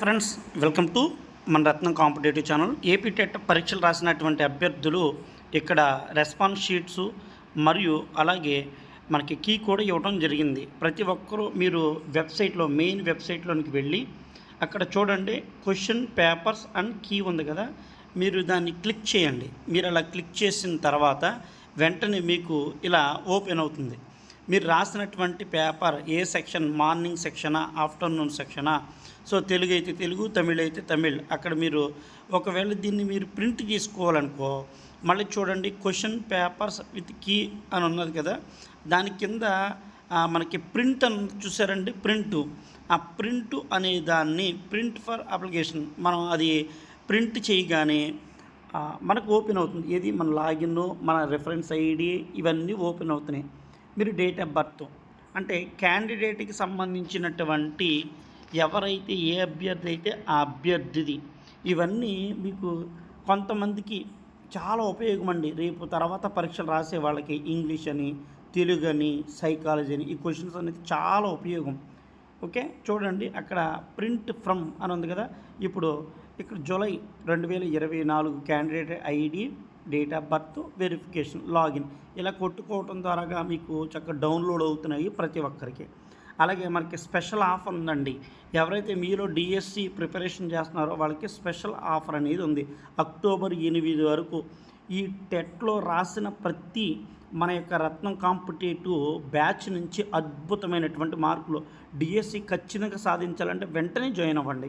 Friends welcome to మన Ratnam competitive channel. AP TET పరీక్షలు రాసినటువంటి అభ్యర్థులు ఇక్కడ రెస్పాన్స్ షీట్స్ మరియు అలాగే మనకి కీ కూడా ఇవ్వడం జరిగింది. ప్రతి ఒక్కరూ మీరు వెబ్సైట్లో మెయిన్ వెబ్సైట్లోనికి వెళ్ళి అక్కడ చూడండి క్వశ్చన్ పేపర్స్ అండ్ కీ ఉంది కదా మీరు దాన్ని క్లిక్ చేయండి. మీరు అలా క్లిక్ చేసిన తర్వాత వెంటనే మీకు ఇలా ఓపెన్ అవుతుంది. మీరు రాసినటువంటి పేపర్ ఏ సెక్షన్ మార్నింగ్ సెక్షనా ఆఫ్టర్నూన్ సెక్షనా? సో తెలుగు అయితే తెలుగు తమిళ్ అయితే తమిళ్. అక్కడ మీరు ఒకవేళ దీన్ని మీరు ప్రింట్ చేసుకోవాలనుకో మళ్ళీ చూడండి క్వశ్చన్ పేపర్స్ విత్ కీ అని ఉన్నది కదా? దాని కింద మనకి ప్రింట్ అని చూసారండి ప్రింట్. ఆ ప్రింట్ అనే దాన్ని ప్రింట్ ఫర్ అప్లికేషన్. మనం అది ప్రింట్ చేయగానే మనకు ఓపెన్ అవుతుంది. ఏది? మన లాగిన్ మన రెఫరెన్స్ ఐడి ఇవన్నీ ఓపెన్ అవుతున్నాయి. మీరు డేట్ ఆఫ్ బర్త్ అంటే క్యాండిడేట్కి సంబంధించినటువంటి ఎవరైతే ఏ అభ్యర్థి అయితే ఆ అభ్యర్థిది ఇవన్నీ మీకు కొంతమందికి చాలా ఉపయోగం అండి. రేపు తర్వాత పరీక్షలు రాసే వాళ్ళకి ఇంగ్లీష్ అని తెలుగు అని సైకాలజీ అని ఈ క్వశ్చన్స్ అనేది చాలా ఉపయోగం. ఓకే చూడండి అక్కడ ప్రింట్ ఫ్రమ్ అని ఉంది కదా. ఇప్పుడు ఇక్కడ జూలై రెండు వేల ఇరవై నాలుగు candidate ID date of birth verification login ఇలా కొట్టుకోవటం ద్వారాగా మీకు చక్కగా డౌన్లోడ్ అవుతున్నాయి ప్రతి ఒక్కరికి. అలాగే మనకి స్పెషల్ ఆఫర్ ఉందండి. ఎవరైతే మీలో డిఎస్సి ప్రిపరేషన్ చేస్తున్నారో వాళ్ళకి స్పెషల్ ఆఫర్ అనేది ఉంది. అక్టోబర్ ఎనిమిది వరకు ఈ టెట్లో రాసిన ప్రతి మన యొక్క రత్నం కాంపిటేటివ్ బ్యాచ్ నుంచి అద్భుతమైనటువంటి మార్కులు. డిఎస్సి ఖచ్చితంగా సాధించాలంటే వెంటనే జాయిన్ అవ్వండి.